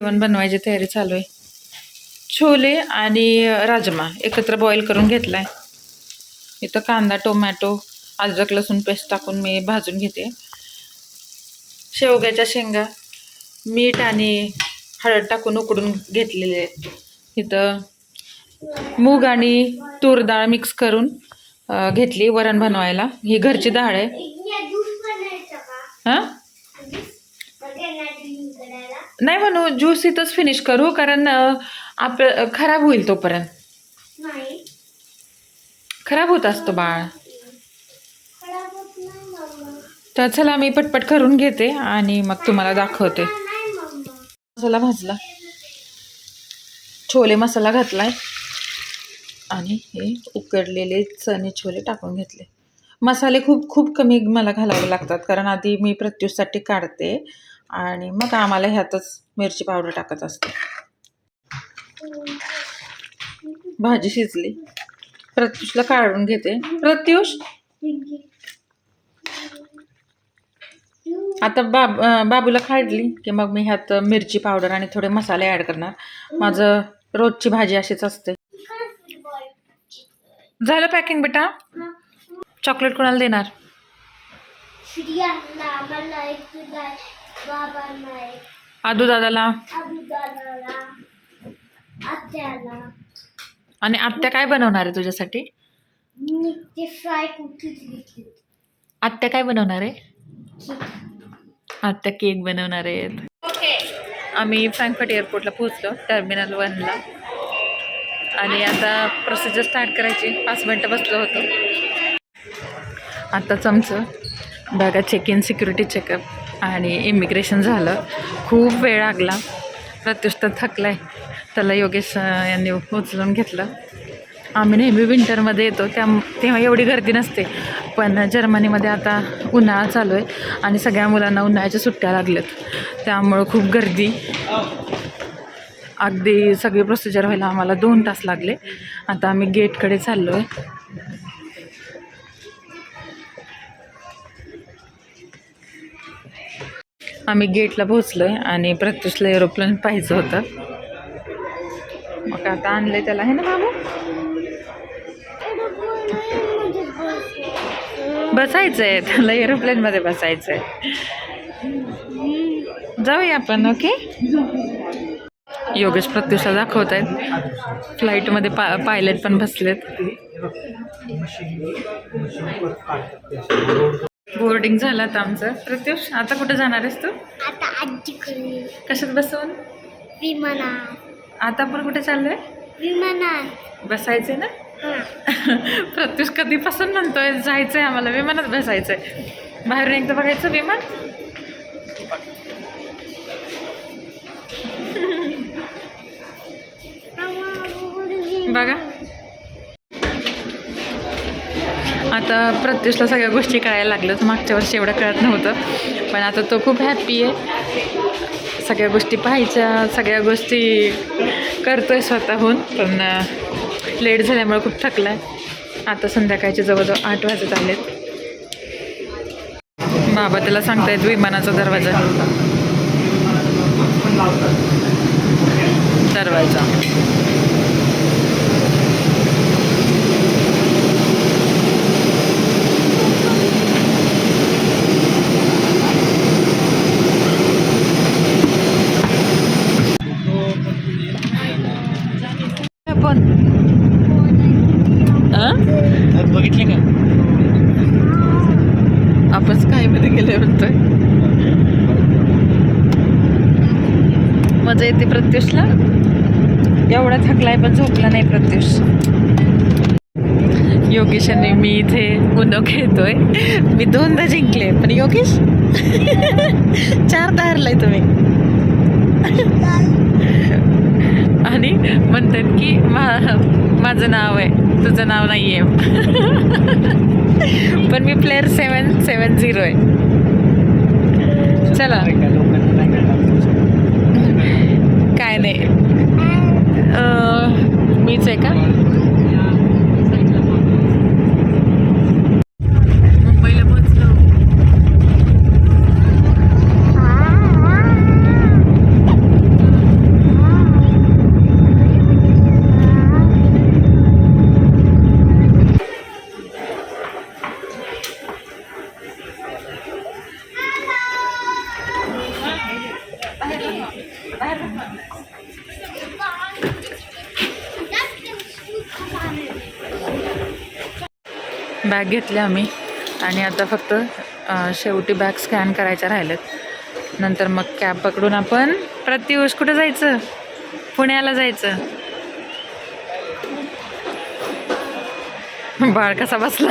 जेवण बनवायची तयारी चालू आहे. छोले आणि राजमा एकत्र बॉईल करून घेतलाय. इथं कांदा टोमॅटो अद्रक लसूण पेस्ट टाकून मी भाजून घेते. शेवग्याच्या शेंगा मीठ आणि हळद टाकून उकडून घेतलेले आहेत. इथं मूग आणि तूर डाळ मिक्स करून घेतली वरण बनवायला. ही घरची डाळ आहे. हां? नाही म्हणू ज्यूस इथंच फिनिश करू कारण आप खराब होईल तोपर्यंत. खराब होत असतो बाळ. तर चला मी पटपट करून घेते आणि मग तुम्हाला दाखवते. मसाला भाजला. छोले मसाला घातलाय. आणि हे उकडलेले चणे छोले टाकून घेतले. मसाले खूप खूप कमी मला घालावे लागतात कारण आधी मी प्रत्युषसाठी काढते. आणि मग आम्हाला ह्यातच मिरची पावडर टाकत असते. भाजी शिजली. प्रत्युषला काढून घेते. प्रत्युष! आता बाब बाबूला काढली की मग मी ह्यात मिरची पावडर आणि थोडे मसाले ॲड करणार. माझं रोजची भाजी अशीच असते. झालं पॅकिंग बेटा? चॉकलेट कोणाला देणार? आदू दादाला. आणि आत्या काय बनवणार आहे तुझ्यासाठी? आत्या काय बनवणार आहे? आत्या केक बनवणार आहेत. आम्ही फ्रँकफर्ट एअरपोर्टला पोहोचलो टर्मिनल वनला. आणि आता प्रोसिजर स्टार्ट करायची. पाच मिनटं बसलो होतो. आत्ताच आमचं बघा चेक इन सिक्युरिटी चेकअप आणि इमिग्रेशन झालं. खूप वेळ लागला. प्रत्युष तर थकला आहे त्याला योगेश यांनी उचलून घेतलं. आम्ही नेहमी विंटरमध्ये येतो. त्या तेव्हा एवढी गर्दी नसते. पण जर्मनीमध्ये आता उन्हाळा चालू आहे आणि सगळ्या मुलांना उन्हाळ्याच्या सुट्ट्या लागल्यात. त्यामुळं खूप गर्दी. अगदी सगळी प्रोसिजर व्हायला आम्हाला दोन तास लागले. आता आम्ही गेटकडे चाललो आहे आम्ही गेटला पोहोचलो आहे आणि प्रत्युषला एरोप्लेन पाहिजे होतं. मग आता आणलंय त्याला आहे ना बाबू बसायचं आहे त्याला एरोप्लेनमध्ये बसायचं आहे जाऊया आपण ओके योगेश प्रत्युषा दाखवत आहेत फ्लाईटमध्ये पा पायलट पण बसलेत. बोर्डिंग झालं आता आमचं. प्रत्युष आता कुठं जाणार आहेस तू? आता आजीकडे. कशात बसवून विमानात आता आपण कुठे चाललोय? विमानात बसायचंय ना? हां. प्रत्युष कधीपासून म्हणतोय जायचंय आम्हाला विमानात बसायचंय. बाहेरून एकदा बघायचं विमान? बघा. आता प्रत्युषला सगळ्या गोष्टी कळायला लागल्यात मागच्या वर्षी एवढं कळत नव्हतं. पण आता तो खूप हॅप्पी आहे. सगळ्या गोष्टी पाहायच्या सगळ्या गोष्टी करतो आहे स्वतःहून. पण लेट झाल्यामुळे खूप थकला आहे आता संध्याकाळचे जवळजवळ आठ वाजत आलेत. बाबा त्याला सांगतायत विमानाचा दरवाजा. दरवाजा पण अं? बघितले का? आपण स्कायमध्ये गेले म्हणतोय. मजा येते प्रत्युषला. एवढा थकलाय पण झोपला नाही प्रत्युष. योगेश आणि मी इथे उनो खेळतोय. मी दोनदा जिंकले पण योगेश? चारदा हरलाय तुम्ही. आणि म्हणतात की मा माझं नाव आहे. तुझं नाव नाही आहे. पण मी प्लेअर सेवन सेवन झिरो आहे. चला. काय नाही. मीच आहे का? बॅग घेतल्या आम्ही. आणि आता फक्त शेवटी बॅग स्कॅन करायच्या राहिल्यात नंतर मग कॅब पकडून आपण प्रत्युष कुठं जायचं? पुण्याला जायचं. बाळ कसा बसला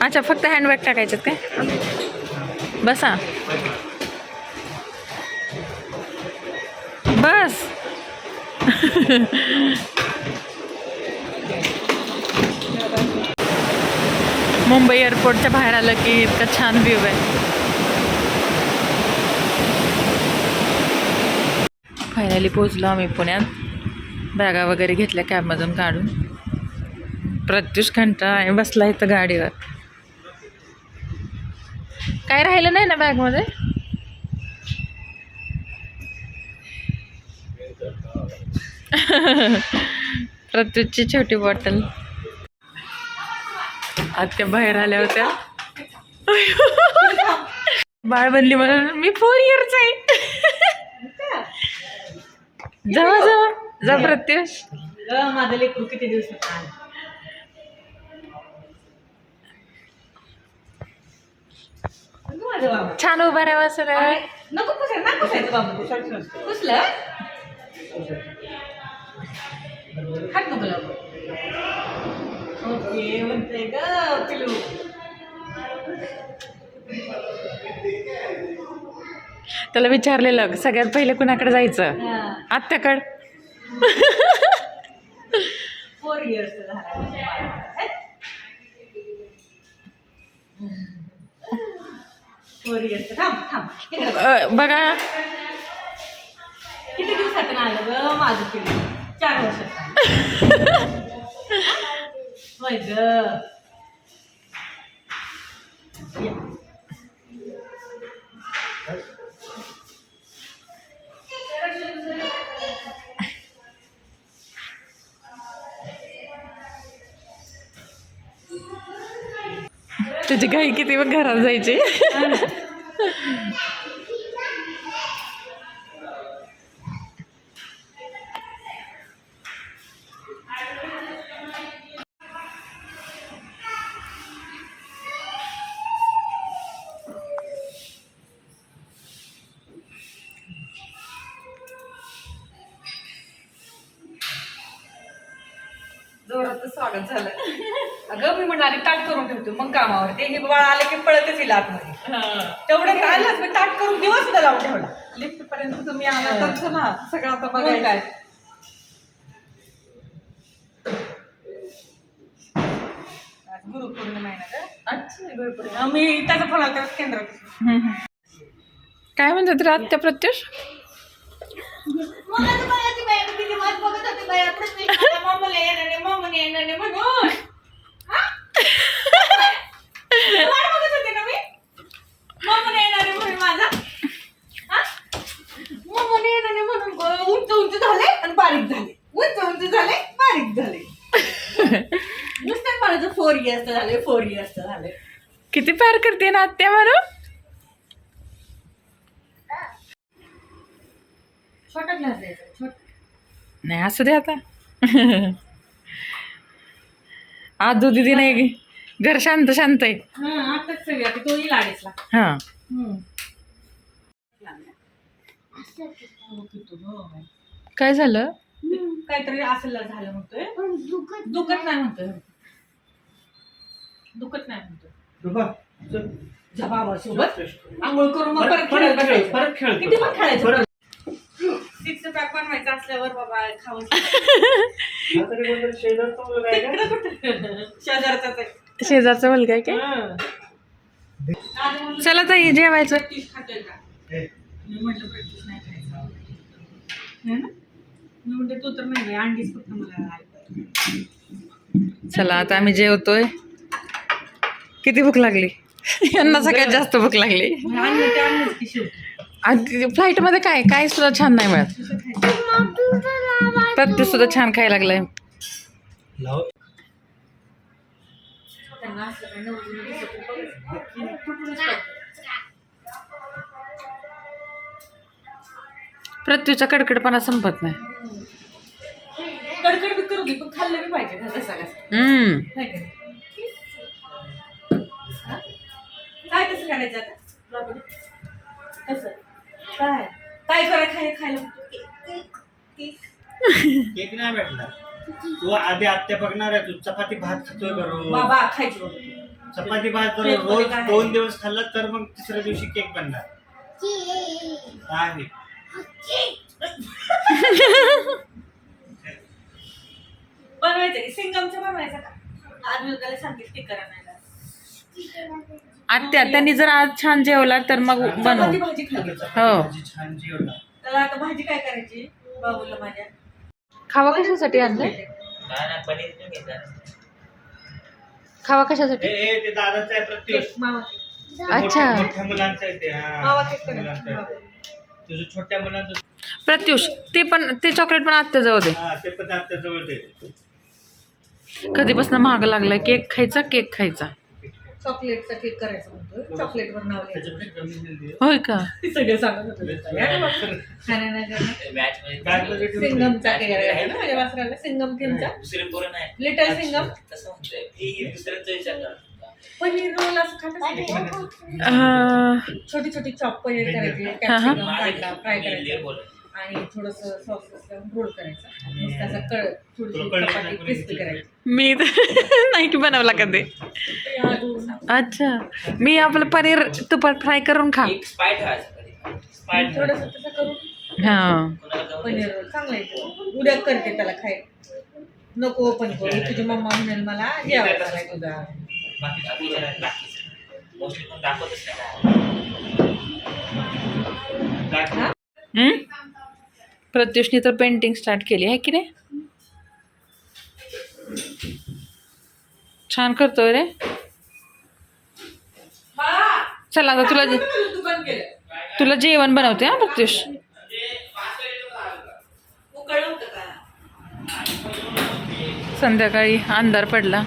अच्छा फक्त हँडबॅग टाकायच्यात काय? बसा. बस. मुंबई एअरपोर्टच्या बाहेर आलं की इतका छान व्ह्यू आहे. फायनली पोचलो आम्ही पुण्यात. बॅगा वगैरे घेतल्या कॅबमधून काढून. प्रत्युष घंटा आहे बसला इथं गाडीवर. काय राहिलं नाही ना बॅगमध्ये प्रत्युषची छोटी बॉटल आत्या बाहेर आल्या होत्या. बाळ बनली म्हणून मी फोर इयर्स आहे. जावा जावा जा प्रत्युष. माझं लेकरू किती बाबा. छान उभा राहावा सगळं. नको पुसायचं ना पुसायचं बाबू. पुसलं? ग पिलू. त्याला विचारलेलं सगळ्यात पहिले कुणाकडे जायचं? आत्याकड. फोर इयर्स झाला. फोर इयर्स थांब थांब. इकडे बघ. किती दिवसातून आलं ग माझं चार वर्षात. होय ग या. तुझी घाई किती मग घरात जायची जोरात स्वागत झालं. अगं मी म्हणाली ताट करून ठेवतो मग कामावर. ते हे बाळ आले की पळतच येईल आतमध्ये. तेवढं आलं मी ताट करून दिवस सुद्धा लावून ठेवला. लिफ्ट पर्यंत तुम्ही आला तर चला सगळं आता बघायचं. काय? गुरुपौर्णिमा आहे ना अच्छा गुरुपौर्णिमा. मी त्याचा फोन आला केंद्रात. काय म्हणतात रे आत्या प्रत्युष मला तर बघायची बाई, मी किती वाट बाई, येणार नाही, येणार नाही म्हणून. ना मी? येणार म्हणून म्हणून उंच उंच झाले बारीक झाले. उंच उंच झाले बारीक झाले. नुसतं फोर इयर्स झाले फोर किती पार करते ना आत्या म्हणून? छोटा ग्लास द्यायचा छोटा. नाही असू दे आता. आज दिदी नाही घर शांत शांत आहे. हा आताच सगळी आता अडीचला. हा. काय झालं? काहीतरी असं झालं म्हणतोय. दुखत नाही. म्हणतोय. दुखत नाही म्हणतोय. सोबत. आंघोळ करून मग परत खेळत बसायचं. परत खेळ किती पण खेळायचं. सिक्स पॅक बनवायचं असल्यावर बाबा शेजारचाच आहे. शेजारचा मुलगा आहे काय? चला ताई जेवायचं. म्हटलं प्रॅक्टिस नाही खायचं है तू तर अंडीच फक्त मला. चला आता आम्ही जेवतोय. किती भूक लागली? यांना सगळ्यात जास्त भूक लागली. आणि फ्लाईटमध्ये काय काय सुद्धा छान नाही मिळत प्रत्येक सुद्धा छान खायला लागलाय. पृथ्वीचा कडकडपणा संपत नाही? काय कसं करायचं आता बाबा? कसं काय? काय करा खाय खायला? केक नाही भेटला तू आधी आत्या बघणार आहे तू चपाती भात खातोय रोज? बाबा खायची बाबा चपाती भात मध्ये रोज काय आहे? दोन दिवस खाल्ला तर मग तिसऱ्या दिवशी केक बनणार. आहे. बनवायचं सिंगमचं बनवायचं का? आज मी त्याला सांगते स्टिकर आणायला. आत्या त्यांनी जर आज छान जेवला तर मग बनव. भाजी खाल्ली हो. आता भाजी काय करायची? बाबूला माझ्या. खावा कशासाठी आणलंय? खावा कशासाठी? मामा अच्छा. हा. छोट्या मुलांचं प्रत्युष ते पण ते चॉकलेट पण आत्या जवळ दे. हा ते पण आत्या जवळ ते कधीपासून महाग लागलाय. केक खायचा केक खायचा. चॉकलेटचा केक करायचा म्हणतो चॉकलेट वर नाव लिहायचं. होय का? सगळं सांगत होतं. सिंगमचा केक आहे ना? माझ्या वासराला सिंगम नाही. लिटल सिंगम. ही पनीर रोल असं खात छोटी छोटी चॉप पनीर करायची. फ्राय करायचा. आणि थोडस सॉस रोल करायचा. असा कळ थोडीशी नाही क्रिस्पी करायची. मी तर नाही की बनवला कधी. अच्छा. मी आपलं पनीर तुपात फ्राय करून खा. थोडस तसं करून हा. पनीर रोल चांगला येतो उद्या करते त्याला खाय. नको ओपन करू. तुझी मम्मा म्हणेल मला जेवायला तुझा. दाखवतच नाही? प्रत्युषने तर पेंटिंग स्टार्ट केली आहे की नाही? छान करतोय रे. चला आता तुला जे- तुला जेवण बनवते हा प्रत्युष. संध्याकाळी अंधार पडला.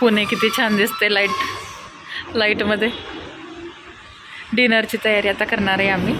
पुणे किती छान दिसते लाइट लाईटमध्ये डिनरची तयारी आता करणार आहे आम्ही.